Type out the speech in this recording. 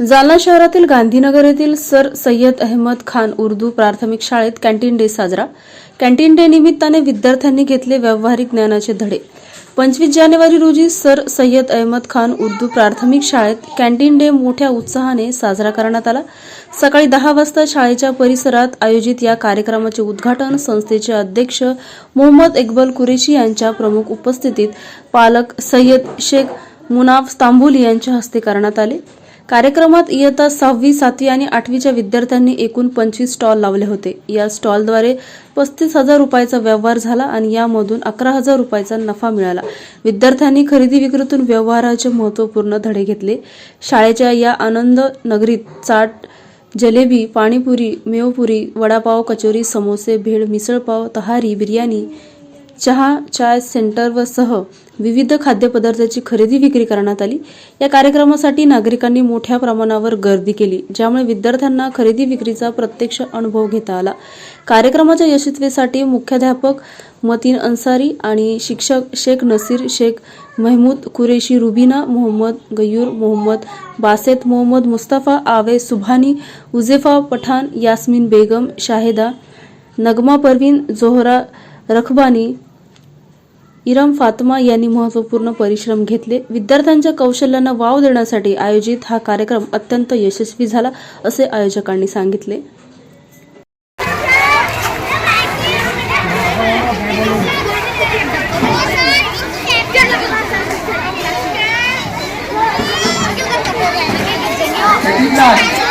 जालना शहरातील गांधीनगर येथील सर सय्यद अहमद खान उर्दू प्राथमिक शाळेत कॅन्टीन डे साजरा. कॅन्टीन डे निमित्ताने विद्यार्थ्यांनी घेतले व्यावहारिक ज्ञानाचे धडे. पंचवीस जानेवारी रोजी सर सय्यद अहमद खान उर्दू प्राथमिक शाळेत कॅन्टीन डे मोठ्या उत्साहाने साजरा करण्यात आला. सकाळी दहा वाजता शाळेच्या परिसरात आयोजित या कार्यक्रमाचे उद्घाटन संस्थेचे अध्यक्ष मोहम्मद इक्बल कुरेशी यांच्या प्रमुख उपस्थितीत पालक सय्यद शेख मुनाफ तांबोली यांच्या हस्ते करण्यात आले. कार्यक्रमात इयत्ता सहावी सातवी आणि आठवीच्या विद्यार्थ्यांनी एकूण पंचवीस स्टॉल लावले होते. या स्टॉलद्वारे पस्तीस हजार रुपयाचा व्यवहार झाला आणि यामधून अकरा हजार रुपयाचा नफा मिळाला. विद्यार्थ्यांनी खरेदी विक्रीतून व्यवहाराचे महत्त्वपूर्ण धडे घेतले. शाळेच्या या आनंद नगरीत चाट जलेबी पाणीपुरी मेवपुरी वडापाव कचोरी समोसे भेळ मिसळपाव तहारी बिर्याणी चहा चाय सेंटर व सह विविध खाद्यपदार्थाची खरेदी विक्री करण्यात आली. या कार्यक्रमासाठी नागरिकांनी मोठ्या प्रमाणावर गर्दी केली ज्यामुळे विद्यार्थ्यांना खरेदी विक्रीचा प्रत्यक्ष अनुभव घेता आला. कार्यक्रमाच्या यशस्वीसाठी मुख्याध्यापक मतीन अन्सारी आणि शिक्षक शेख नसीर शेख महमूद कुरेशी रुबीना मोहम्मद गयूर मोहम्मद बासेत मोहम्मद मुस्ताफा आवे सुभानी उजेफा पठाण यास्मिन बेगम शाहिदा नगमा परवीन जोहरा रखबानी इरम फातमा यांनी महत्त्वपूर्ण परिश्रम घेतले विद्यार्थ्यांच्या कौशल्यांना वाव देण्यासाठी आयोजित हा कार्यक्रम अत्यंत यशस्वी झाला असे आयोजकांनी सांगितले Tidak.